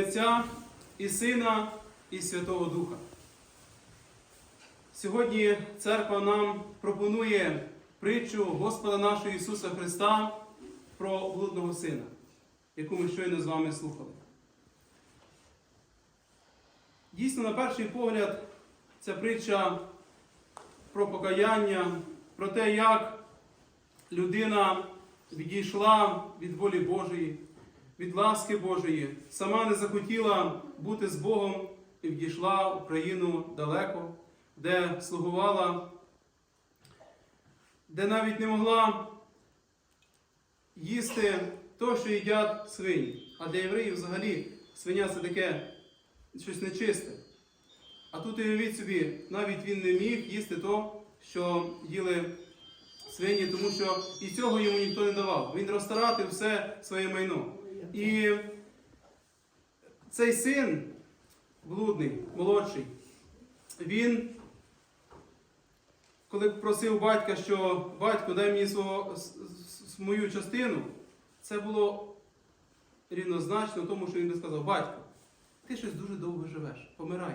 Отця і Сина, і Святого Духа. Сьогодні церква нам пропонує притчу Господа нашого Ісуса Христа про блудного сина, яку ми щойно з вами слухали. Дійсно, на перший погляд, ця притча про покаяння, про те, як людина відійшла від волі Божої, від ласки Божої, сама не захотіла бути з Богом і відійшла в країну далеко, де слугувала, де навіть не могла їсти то, що їдять свині. А для євреїв взагалі свиня це таке щось нечисте. А тут уявіть собі, навіть він не міг їсти то, що їли свині, тому що і цього йому ніхто не давав. Він розтаратив все своє майно. І цей син, блудний, молодший, він, коли просив батька, що батько, дай мені свого, мою частину, це було рівнозначно тому, що він би сказав, батько, ти щось дуже довго живеш, помирай.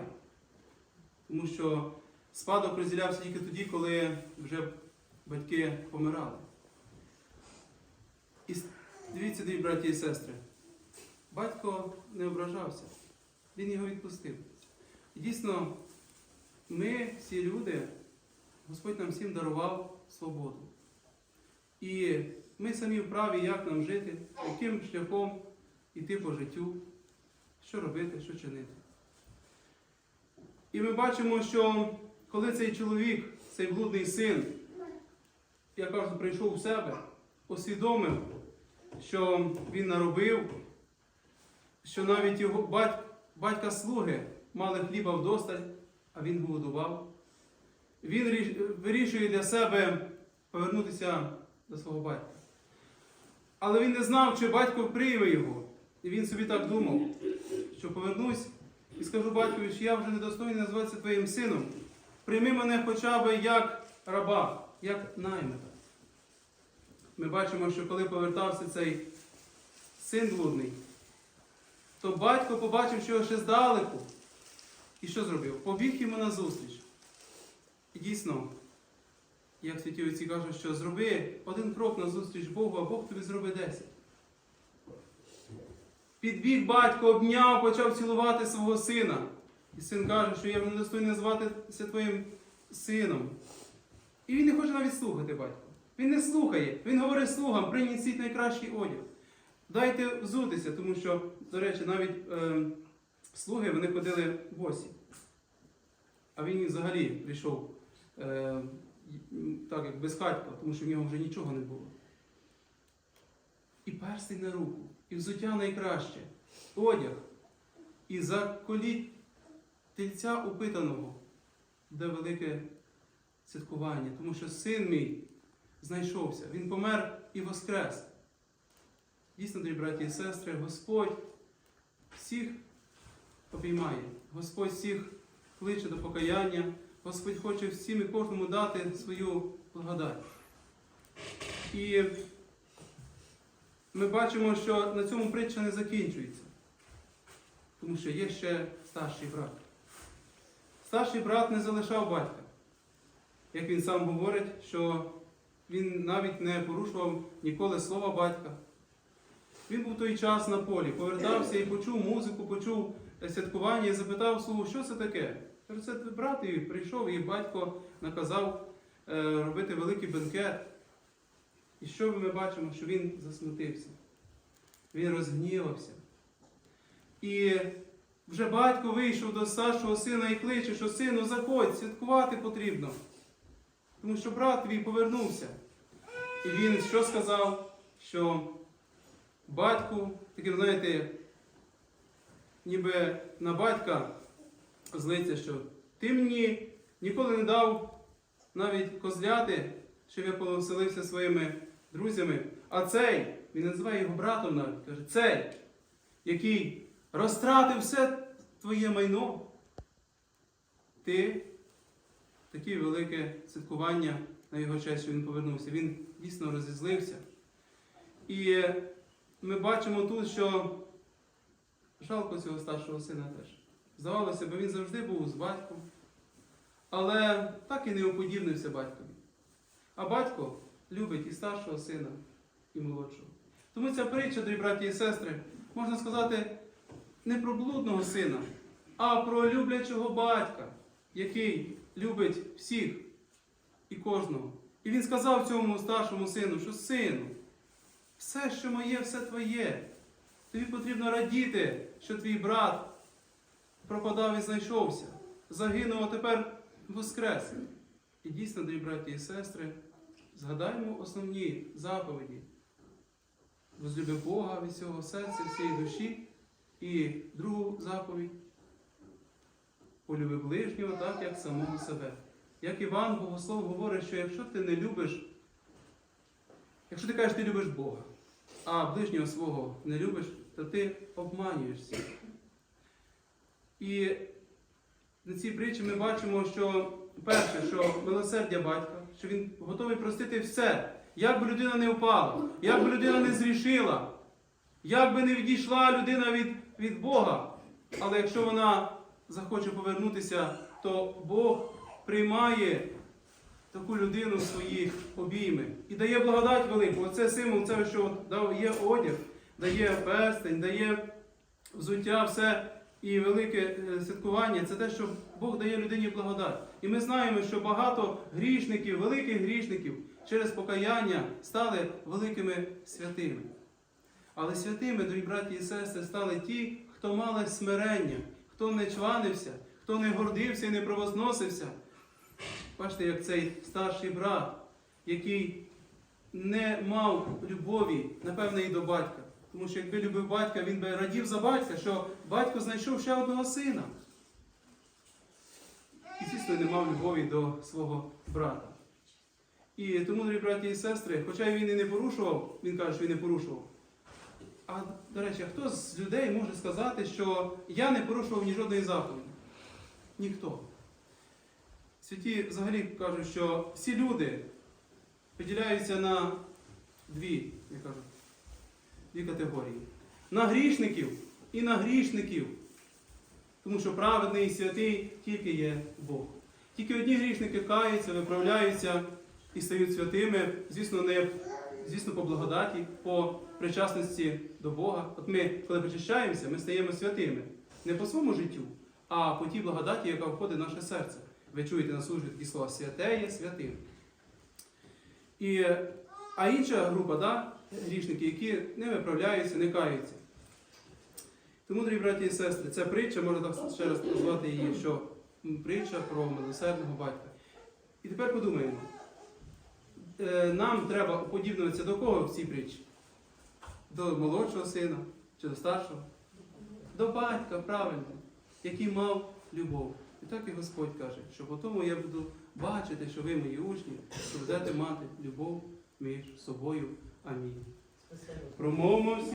Тому що спадок розділявся тільки тоді, коли вже батьки помирали. І дивіться, дорогі браті і сестри, батько не ображався, він його відпустив. Дійсно, ми, всі люди, Господь нам всім дарував свободу. І ми самі вправі, як нам жити, яким шляхом йти по життю, що робити, що чинити. І ми бачимо, що коли цей чоловік, цей блудний син, я кажу, прийшов у себе, усвідомив, що він наробив, що навіть його батьк, батька слуги мали хліба вдосталь, а він голодував. Він вирішує для себе повернутися до свого батька. Але він не знав, чи батько прийме його. І він собі так думав, що повернусь і скажу батькові, що я вже недостойний називатися твоїм сином. Прийми мене хоча б як раба, як наймита. Ми бачимо, що коли повертався цей син блудний, то батько побачив, що ще здалеку. І що зробив? Побіг йому на зустріч. І дійсно, як святі отці кажуть, що зроби один крок на зустріч Богу, а Бог тобі зробить десять. Підбіг батько, обняв, почав цілувати свого сина. І син каже, що я вже недостойний назватися твоїм сином. І він не хоче навіть слухати батько. Він не слухає. Він говорить слугам, принесіть найкращий одяг. Дайте взутися, тому що, до речі, навіть е, слуги вони ходили босі. А він взагалі прийшов е, так, як без батька, тому що в нього вже нічого не було. І перстень на руку, і взуття найкраще, одяг, і заколіть тельця упитаного, де велике святкування, тому що син мій знайшовся, він помер і воскрес. Дійсно, дорогі браті і сестри, Господь всіх обіймає, Господь всіх кличе до покаяння, Господь хоче всім і кожному дати свою благодать. І ми бачимо, що на цьому притча не закінчується, тому що є ще старший брат. Старший брат не залишав батька. Як він сам говорить, що він навіть не порушував ніколи слова батька. Він був той час на полі, повертався і почув музику, почув святкування і запитав слугу, що це таке? Це брат і прийшов, і батько наказав е, робити великий бенкет. І що ми бачимо? Що він засмутився. Він розгнівався. І вже батько вийшов до старшого сина і кличе, що сину, заходь, святкувати потрібно. Тому що брат твій повернувся. І він що сказав? Що батьку, таким, знаєте, ніби на батька злиться, що ти мені ніколи не дав навіть козляти, щоб я повеселився своїми друзями. А цей, він називає його братом навіть, каже, цей, який розтратив все твоє майно, ти таке велике святкування на його честь, що він повернувся. Він дійсно розізлився. І ми бачимо тут, що Жалко цього старшого сина теж. Здавалося б, він завжди був з батьком, але так і не уподібнився батькові. А батько любить і старшого сина, і молодшого. Тому ця притча, дорогі браті і сестри, можна сказати, не про блудного сина, а про люблячого батька, який любить всіх і кожного. І він сказав цьому старшому сину, що сину, все, що моє, все твоє. Тобі потрібно радіти, що твій брат пропадав і знайшовся, загинув, а тепер воскрес. І дійсно, дорогі браті і сестри, згадаймо основні заповіді. Возлюби Бога від всього серця, всієї душі. І другу заповідь. Полюби ближнього так, як самого себе. Як Іван Богослов говорить, що якщо ти не любиш, якщо ти кажеш, ти любиш Бога, а ближнього свого не любиш, то ти обманюєшся. І на цій притчі ми бачимо, що перше, що милосердя батька, що він готовий простити все, як би людина не впала, як би людина не зрішила, як би не відійшла людина від, від Бога. Але якщо вона захоче повернутися, то Бог приймає таку людину в свої обійми і дає благодать велику. Оце символ, це що дає одяг, дає перстень, дає взуття, все і велике е, святкування це те, що Бог дає людині благодать. І ми знаємо, що багато грішників, великих грішників через покаяння стали великими святими. Але святими, дорогі браті і сестри, стали ті, хто мали смирення, хто не чванився, хто не гордився і не провозносився. Бачите, як цей старший брат, який не мав любові, напевне, і до батька. Тому що якби любив батька, він би радів за батька, що батько знайшов ще одного сина. І звісно, не мав любові до свого брата. І тому, дорогі браті і сестри, хоча він і не порушував, він каже, що він не порушував. А до речі, хто з людей може сказати, що я не порушував ні жодної заповіді? Ніхто. Святі взагалі кажуть, що всі люди поділяються на дві, я кажу, дві категорії. На грішників і на грішників. Тому що праведний і святий тільки є Бог. Тільки одні грішники каються, виправляються і стають святими, звісно, не звісно, по благодаті, по причасності до Бога. От ми, коли причащаємося, ми стаємо святими. Не по своєму життю, а по тій благодаті, яка входить в наше серце. Ви чуєте на службі такі слова святе є святим. І, а інша група, да, грішники, які не виправляються, не каються. Тому, дорогі браті і сестри, ця притча, можна так ще раз назвати її, що притча про милосердного батька. І тепер подумаємо, е, нам треба уподібнюватися до кого в цій притчі? До молодшого сина чи до старшого? До батька, правильно, який мав любов. І так і Господь каже, що по тому я буду бачити, що ви мої учні, що будете мати любов між собою. Амінь. Промовимо всі.